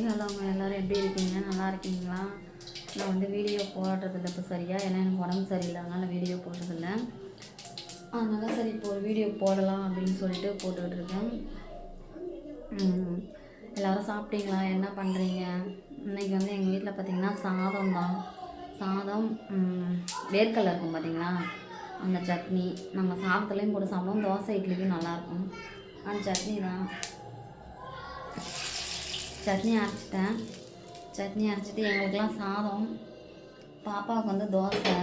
Hi அவங்க எல்லோரும் எப்படி இருக்கீங்க? நல்லா இருக்கீங்களா? நான் வந்து வீடியோ போடுறதில்ல இப்போ சரியாக ஏன்னா எனக்கு உடம்பு சரியில்லை. அதனால் வீடியோ போடுறதில்ல. அதனால் சரி இப்போ ஒரு வீடியோ போடலாம் அப்படின்னு சொல்லிட்டு போட்டுக்கிட்டு இருக்கேன். எல்லாரும் சாப்பிட்டீங்களா? என்ன பண்ணுறீங்க இன்னைக்கு வந்து எங்கள் வீட்டில் பார்த்திங்கன்னா சாதம் தான். சாதம் வேர்க்கடலை இருக்கும் பார்த்தீங்களா அந்த சட்னி. நம்ம சாதத்துலேயும் போட்டு சாப்பிடுவோம். தோசை இட்லிக்கும் நல்லாயிருக்கும் அந்த சட்னி தான். சட்னி அரைச்சிட்டேன். சட்னி அரைச்சிட்டு எங்களுக்கெலாம் சாதம். பாப்பாவுக்கு வந்து தோசை.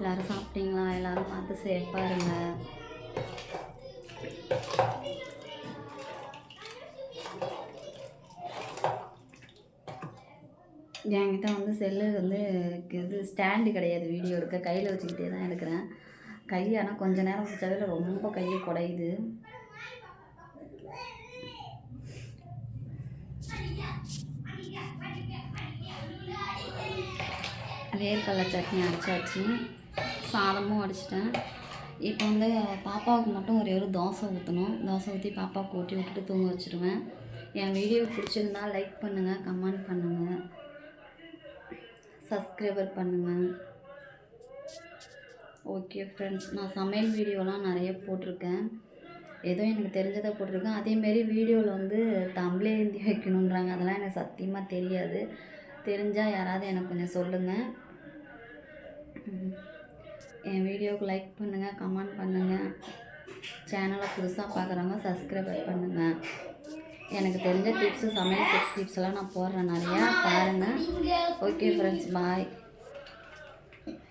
எல்லாரும் சாப்பிட்டீங்களா? எல்லோரும் பார்த்து சேஃபாக இருங்க. என்கிட்ட வந்து செல்லு வந்து இது ஸ்டாண்டு கிடையாது வீடியோ எடுக்க கையில் வச்சுக்கிட்டே தான் எடுக்கிறேன். கை ஆனால் கொஞ்ச நேரம் வச்சாவே ரொம்ப கையை குடையுது. வேர்க்கடலை சட்னி அடித்தாச்சு சாதமும் அடிச்சிட்டேன் இப்போ வந்து பாப்பாவுக்கு மட்டும் ஒரே ஒரு தோசை ஊற்றணும் தோசை ஊற்றி பாப்பாவுக்கு ஊட்டி விட்டுட்டு தூங்க வச்சுருவேன். என் வீடியோ பிடிச்சிருந்தா லைக் பண்ணுங்கள் கமெண்ட் பண்ணுங்கள் சப்ஸ்கிரைபர் பண்ணுங்கள் ஓகே ஃப்ரெண்ட்ஸ் நான் சமையல் வீடியோலாம் நிறைய போட்டிருக்கேன். ஏதோ எனக்கு தெரிஞ்சதை போட்டிருக்கேன். அதேமாரி வீடியோவில் வந்து தமிழே எழுதி வைக்கணுன்றாங்க அதெல்லாம் எனக்கு சத்தியமாக தெரியாது. தெரிஞ்சால் யாராவது எனக்கு கொஞ்சம் சொல்லுங்கள் என் வீடியோவுக்கு லைக் பண்ணுங்கள் கமெண்ட் பண்ணுங்கள் சேனலை புதுசாக பார்க்குறவங்க சப்ஸ்கிரைபர் பண்ணுங்கள் எனக்கு தெரிஞ்ச டிப்ஸு சமையல் டிப்ஸ் டிப்ஸ்லாம் நான் போடுறேன் நிறையா. பாருங்கள் ஓகே ஃப்ரெண்ட்ஸ் பாய்